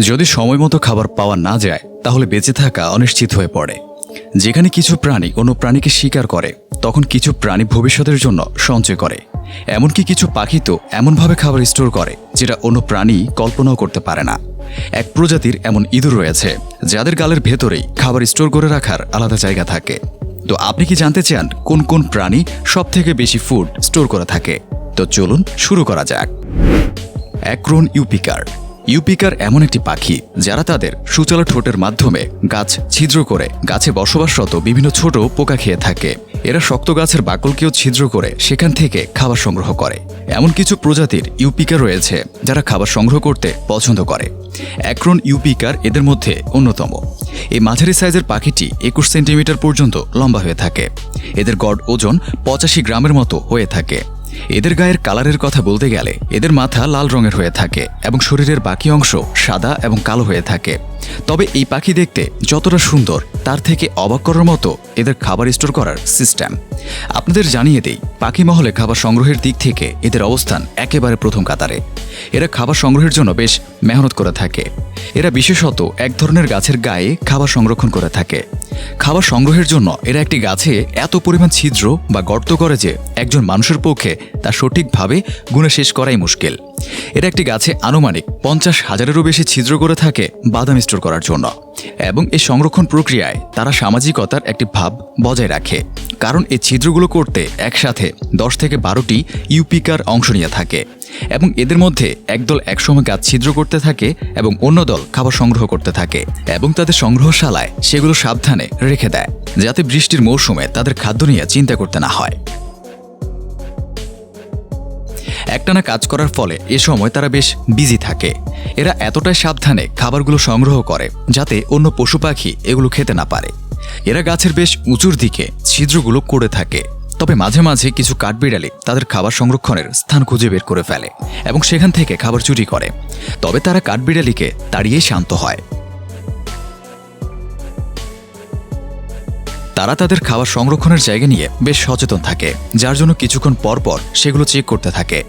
যদি সময় মতো খাবার পাওয়া না যায়, তাহলে বেঁচে থাকা অনিশ্চিত হয়ে পড়ে। যেখানে কিছু প্রাণী অন্য প্রাণীকে শিকার করে, তখন কিছু প্রাণী ভবিষ্যতের জন্য সঞ্চয় করে। এমনকি কিছু পাখি তো এমনভাবে খাবার স্টোর করে, যেটা অন্য প্রাণী কল্পনাও করতে পারে না। এক প্রজাতির এমন ইঁদুর রয়েছে, যাদের গালের ভেতরেই খাবার স্টোর করে রাখার আলাদা জায়গা থাকে। তো আপনি কি জানতে চান, কোন কোন প্রাণী সব থেকে বেশি ফুড স্টোর করে থাকে? তো চলুন শুরু করা যাক। অ্যাক্রোন ইউপিকার ইউপিকার এমন একটি পাখি যারা তাদের সুচালো ঠোঁটের মাধ্যমে গাছ ছিদ্র করে, গাছে বসবাসরত বিভিন্ন ছোট পোকা খেয়ে থাকে। এরা শক্ত গাছের বাকলকেও ছিদ্র করে সেখান থেকে খাবার সংগ্রহ করে। এমন কিছু প্রজাতির ইউপিকার রয়েছে যারা খাবার সংগ্রহ করতে পছন্দ করে। অ্যাক্রোন ইউপিকার এদের মধ্যে অন্যতম। এই মাঝারি সাইজের পাখিটি একুশ সেন্টিমিটার পর্যন্ত লম্বা হয়ে থাকে। এদের গড় ওজন পঁচাশি গ্রামের মতো হয়ে থাকে। এদের গায়ের কালারের কথা বলতে গেলে এদের মাথা লাল রঙের হয়ে থাকে এবং শরীরের বাকি অংশ সাদা এবং কালো হয়ে থাকে। তবে এই পাখি দেখতে যতটা সুন্দর, তার থেকে অবাক করার মতো এদের খাবার স্টোর করার সিস্টেম। আপনাদের জানিয়ে দেই, পাখি মহলে খাবার সংগ্রহের দিক থেকে এদের অবস্থান একেবারে প্রথম কাতারে। এরা খাবার সংগ্রহের জন্য বেশ মেহনত করে থাকে। এরা বিশেষত এক ধরনের গাছের গায়ে খাবার সংরক্ষণ করে থাকে। খাবার সংগ্রহের জন্য এরা একটি গাছে এত পরিমাণ ছিদ্র বা গর্ত করে যে একজন মানুষের পক্ষে তা সঠিকভাবে গুণে শেষ করাই মুশকিল। এরা একটি গাছে আনুমানিক পঞ্চাশ হাজারেরও বেশি ছিদ্র করে থাকে বাদাম স্টোর করার জন্য। এবং এই সংরক্ষণ প্রক্রিয়ায় তারা সামাজিকতার একটি ভাব বজায় রাখে। কারণ এই ছিদ্রগুলো করতে একসাথে দশ থেকে বারোটি ইউপিকার অংশ নিয়ে থাকে এবং এদের মধ্যে একদল একসময় গাছ ছিদ্র করতে থাকে এবং অন্য দল খাবার সংগ্রহ করতে থাকে এবং তাদের সংগ্রহশালায় সেগুলো সাবধানে রেখে দেয়, যাতে বৃষ্টির মৌসুমে তাদের খাদ্য নিয়ে চিন্তা করতে না হয়। একটানা কাজ করার ফলে এ সময় তারা বেশ বিজি থাকে। এরা এতটাই সাবধানে খাবারগুলো সংগ্রহ করে যাতে অন্য পশু পাখি এগুলো খেতে না পারে। এরা গাছের বেশ উঁচুর দিকে ছিদ্রগুলো করে থাকে। তবে মাঝে মাঝে কিছু কাঠবিড়ালি তাদের খাবার সংরক্ষণের স্থান খুঁজে বের করে ফেলে এবং সেখান থেকে খাবার চুরি করে। তবে তারা কাঠবিড়ালিকে তাড়িয়েই শান্ত হয়। তারা তাদের খাবার সংরক্ষণের জায়গা নিয়ে বেশ সচেতন থাকে, যার জন্য কিছুক্ষণ পর পর সেগুলো চেক করতে থাকে।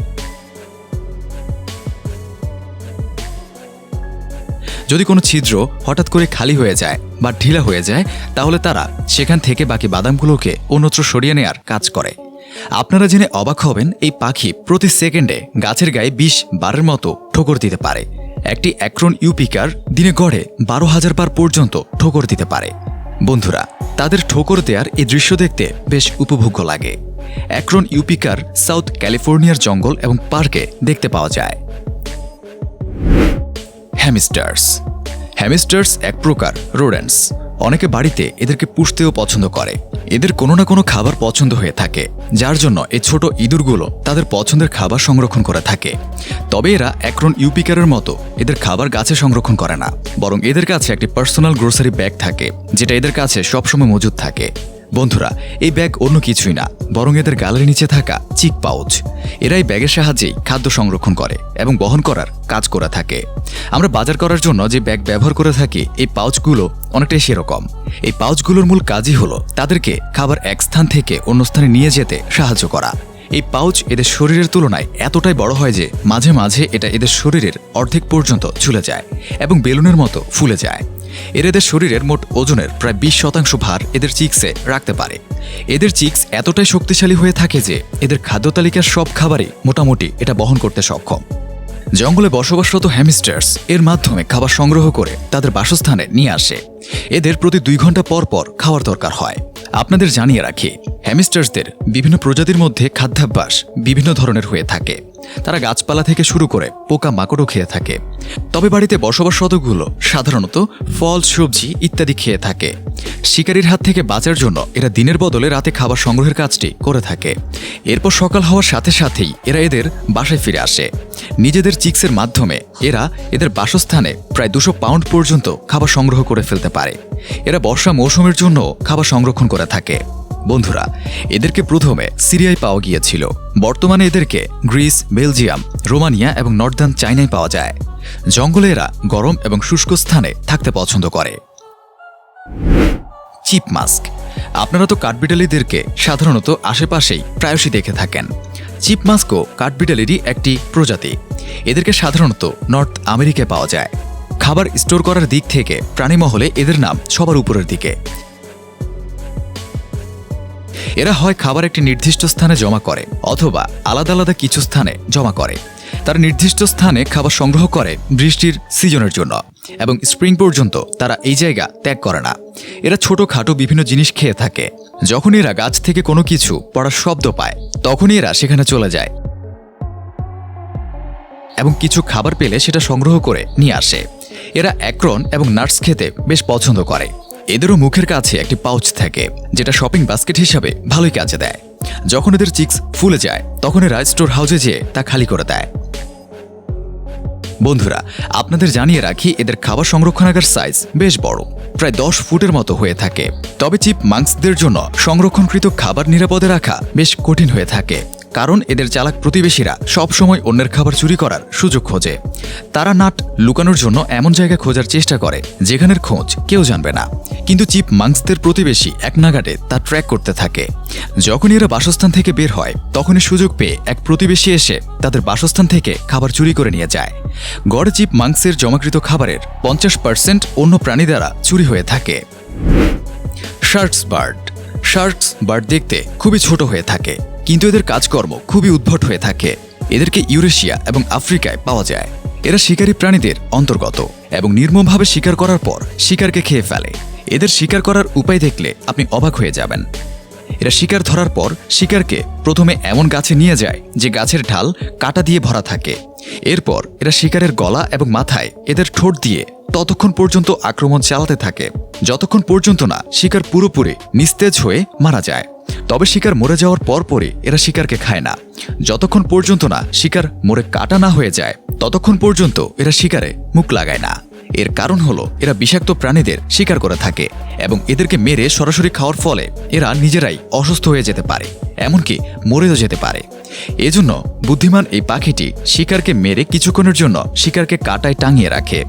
যদি কোনো ছিদ্র হঠাৎ করে খালি হয়ে যায় বা ঢিলা হয়ে যায়, তাহলে তারা সেখান থেকে বাকি বাদামগুলোকে অন্যত্র সরিয়ে নেয়ার কাজ করে। আপনারা জেনে অবাক হবেন, এই পাখি প্রতি সেকেন্ডে গাছের গায়ে বিশ বারের মতো ঠোকর দিতে পারে। একটি অ্যাক্রন ইউপিকার দিনে গড়ে বারো হাজার বার পর্যন্ত ঠোকর দিতে পারে। বন্ধুরা, তাদের ঠোকর দেওয়ার এই দৃশ্য দেখতে বেশ উপভোগ্য লাগে। অ্যাক্রন ইউপিকার সাউথ ক্যালিফোর্নিয়ার জঙ্গল এবং পার্কে দেখতে পাওয়া যায়। হ্যামিস্টার্স। হ্যামিস্টার্স এক প্রকার, রোডেন্টস। অনেকে বাড়িতে এদেরকে পুষতেও পছন্দ করে। এদের কোনো না কোনো খাবার পছন্দ হয়ে থাকে, যার জন্য এই ছোট ইঁদুরগুলো তাদের পছন্দের খাবার সংরক্ষণ করে থাকে। তবে এরা একরন ইউপিকারের মতো এদের খাবার গাছে সংরক্ষণ করে না, বরং এদের কাছে একটি পার্সোনাল গ্রোসারি ব্যাগ থাকে, যেটা এদের কাছে সবসময় মজুদ থাকে। বন্ধুরা, এই ব্যাগ অন্য কিছুই না, বরং এদের গালের নিচে থাকা চিক পাউচ। এরাই ব্যাগের সাহায্যেই খাদ্য সংরক্ষণ করে এবং বহন করার কাজ করে থাকে। আমরা বাজার করার জন্য যে ব্যাগ ব্যবহার করে থাকি, এই পাউচগুলো অনেকটাই সেরকম। এই পাউচগুলোর মূল কাজই হলো তাদেরকে খাবার এক স্থান থেকে অন্য স্থানে নিয়ে যেতে সাহায্য করা। এই পাউচ এদের শরীরের তুলনায় এতটাই বড় হয় যে মাঝে মাঝে এটা এদের শরীরের অর্ধেক পর্যন্ত ঝুলে যায় এবং বেলুনের মতো ফুলে যায়। এর এদের শরীরের মোট ওজনের প্রায় বিশ শতাংশ ভার এদের চিক্সে রাখতে পারে। এদের চিক্স এতটাই শক্তিশালী হয়ে থাকে যে এদের খাদ্য তালিকার সব খাবারই মোটামুটি এটা বহন করতে সক্ষম। জঙ্গলে বসবাসরত হ্যামিস্টার্স এর মাধ্যমে খাবার সংগ্রহ করে তাদের বাসস্থানে নিয়ে আসে। এদের প্রতি দুই ঘণ্টা পর পর খাওয়ার দরকার হয়। আপনাদের জানিয়ে রাখি হ্যামিস্টার্সদের বিভিন্ন প্রজাতির মধ্যে খাদ্যাভ্যাস বিভিন্ন ধরনের হয়ে থাকে। তারা গাছপালা থেকে শুরু করে পোকা মাকড়ও খেয়ে থাকে। তবে বাড়িতে বসবাসরতগুলো সাধারণত ফল, সবজি ইত্যাদি খেয়ে থাকে। শিকারীর হাত থেকে বাঁচার জন্য এরা দিনের বদলে রাতে খাবার সংগ্রহের কাজটি করে থাকে। এরপর সকাল হওয়ার সাথে সাথেই এরা এদের বাসায় ফিরে আসে। নিজেদের চিক্সের মাধ্যমে এরা এদের বাসস্থানে প্রায় দুশো পাউন্ড পর্যন্ত খাবার সংগ্রহ করে ফেলতে পারে। এরা বর্ষা মৌসুমের জন্য খাবার সংরক্ষণ করে থাকে। বন্ধুরা, এদেরকে প্রথমে সিরিয়ায় পাওয়া গিয়েছিল। বর্তমানে এদেরকে গ্রিস, বেলজিয়াম, রোমানিয়া এবং নর্দার্ন চাইনায় পাওয়া যায়। জঙ্গলে এরা গরম এবং শুষ্ক স্থানে থাকতে পছন্দ করে। Chipmunks. আপনারা তো কাঠবিড়ালিদেরকে সাধারণত আশেপাশেই প্রায়শই দেখে থাকেন। চিপমাস্কো কাঠবিড়ালেরই একটি প্রজাতি। এদেরকে সাধারণত নর্থ আমেরিকায় পাওয়া যায়। খাবার স্টোর করার দিক থেকে প্রাণীমহলে এদের নাম সবার উপরের দিকে। এরা হয় খাবার একটি নির্দিষ্ট স্থানে জমা করে, অথবা আলাদা আলাদা কিছু স্থানে জমা করে। তারা নির্দিষ্ট স্থানে খাবার সংগ্রহ করে বৃষ্টির সিজনের জন্য, এবং স্প্রিং পর্যন্ত তারা এই জায়গা ত্যাগ করে না। এরা ছোটখাটো বিভিন্ন জিনিস খেয়ে থাকে। যখন এরা গাছ থেকে কোনো কিছু পড়ার শব্দ পায়, তখনই এরা সেখানে চলে যায়। এবং কিছু খাবার পেলে সেটা সংগ্রহ করে নিয়ে আসে। এরা অ্যাক্রন এবং নাটস খেতে বেশ পছন্দ করে। এদেরও মুখের কাছে একটি পাউচ থাকে, যেটা শপিং বাস্কেট হিসাবে ভালোই কাজে দেয়। যখন এদের চিক্স ফুলে যায়, তখন এরা স্টোর হাউসে যেয়ে তা খালি করে দেয়। বন্ধুরা, আপনাদের জানিয়ে রাখি, এদের খাবার সংরক্ষণাগার সাইজ বেশ বড়, প্রায় দশ ফুটের মতো হয়ে থাকে। তবে চিপ মাংসদের জন্য সংরক্ষণকৃত খাবার নিরাপদে রাখা বেশ কঠিন হয়ে থাকে। কারণ এদের চালাক প্রতিবেশীরা সবসময় অন্যের খাবার চুরি করার সুযোগ খোঁজে। তারা নাট লুকানোর জন্য এমন জায়গা খোঁজার চেষ্টা করে, যেখানের খোঁজ কেউ জানবে না। কিন্তু চিপ মাংসদের প্রতিবেশী এক নাগাডে তা ট্র্যাক করতে থাকে। যখনই এরা বাসস্থান থেকে বের হয়, তখনই সুযোগ পেয়ে এক প্রতিবেশী এসে তাদের বাসস্থান থেকে খাবার চুরি করে নিয়ে যায়। গড় চিপ মাংসের জমাকৃত খাবারের পঞ্চাশ পার্সেন্ট অন্য প্রাণী দ্বারা চুরি হয়ে থাকে। Shorts bird. শার্টস বার্ড দেখতে খুবই ছোট হয়ে থাকে। কিন্তু এদের কাজকর্ম খুবই উদ্ভট হয়ে থাকে। এদেরকে ইউরেশিয়া এবং আফ্রিকায় পাওয়া যায়। এরা শিকারী প্রাণীদের অন্তর্গত এবং নির্মমভাবে শিকার করার পর শিকারকে খেয়ে ফেলে। এদের শিকার করার উপায় দেখলে আপনি অবাক হয়ে যাবেন। এরা শিকার ধরার পর শিকারকে প্রথমে এমন গাছে নিয়ে যায় যে গাছের ঢাল কাটা দিয়ে ভরা থাকে। এরপর এরা শিকারের গলা এবং মাথায় এদের ঠোঁট দিয়ে ততক্ষণ পর্যন্ত আক্রমণ চালাতে থাকে। যতক্ষণ পর্যন্ত না শিকার পুরোপুরি নিস্তেজ হয়ে মারা যায়। তবে শিকার মরে যাওয়ার পরপরই এরা শিকারকে খায় না। যতক্ষণ পর্যন্ত না শিকার মরে কাটা না হয়ে যায়, ততক্ষণ পর্যন্ত এরা শিকারে মুখ লাগায় না। এর কারণ হলো, এরা বিষাক্ত প্রাণীদের শিকার করে থাকে এবং এদেরকে মেরে সরাসরি খাওয়ার ফলে এরা নিজেরাই অসুস্থ হয়ে যেতে পারে, এমনকি মরেও যেতে পারে। এজন্য বুদ্ধিমান এই পাখিটি শিকারকে মেরে কিছুক্ষণের জন্য শিকারকে কাটায় টাঙিয়ে রাখে।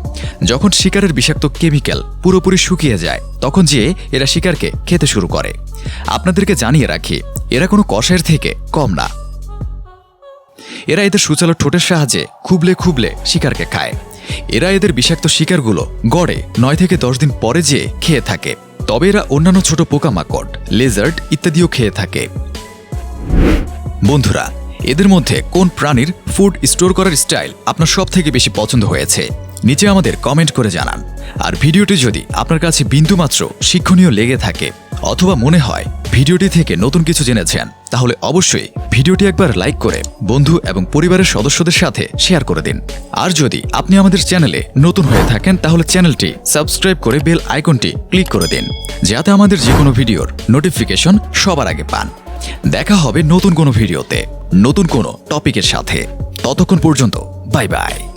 যখন শিকারের বিষাক্ত কেমিক্যাল পুরোপুরি শুকিয়ে যায়, তখন যেয়ে এরা শিকারকে খেতে শুরু করে। আপনাদেরকে জানিয়ে রাখি, এরা কোনো কষায়ের থেকে কম না। এরা এদের সুচালো ঠোঁটের সাহায্যে খুবলে খুবলে শিকারকে খায়। এরা এদের বিষাক্ত শিকারগুলো গড়ে নয় থেকে দশ দিন পরে যেয়ে খেয়ে থাকে। তবে এরা অন্যান্য ছোট পোকামাকড় লেজার্ড ইত্যাদিও খেয়ে থাকে। বন্ধুরা, এদের মধ্যে কোন প্রাণীর ফুড স্টোর করার স্টাইল আপনার সব থেকে বেশি পছন্দ হয়েছে? নিচে আমাদের কমেন্ট করে জানান। আর ভিডিওটি যদি আপনার কাছে বিন্দুমাত্র শিক্ষণীয় লেগে থাকে, অথবা মনে হয় ভিডিওটি থেকে নতুন কিছু জেনেছেন তাহলে অবশ্যই ভিডিওটি একবার লাইক করে বন্ধু এবং পরিবারের সদস্যদের সাথে শেয়ার করে দিন। আর যদি আপনি আমাদের চ্যানেলে নতুন হয়ে থাকেন, তাহলে চ্যানেলটি সাবস্ক্রাইব করে বেল আইকনটি ক্লিক করে দিন, যাতে আমাদের যে কোনো ভিডিওর নোটিফিকেশন সবার আগে পান। দেখা হবে নতুন কোনো ভিডিওতে, নতুন কোনো টপিকের সাথে। ততক্ষণ পর্যন্ত, বাই বাই।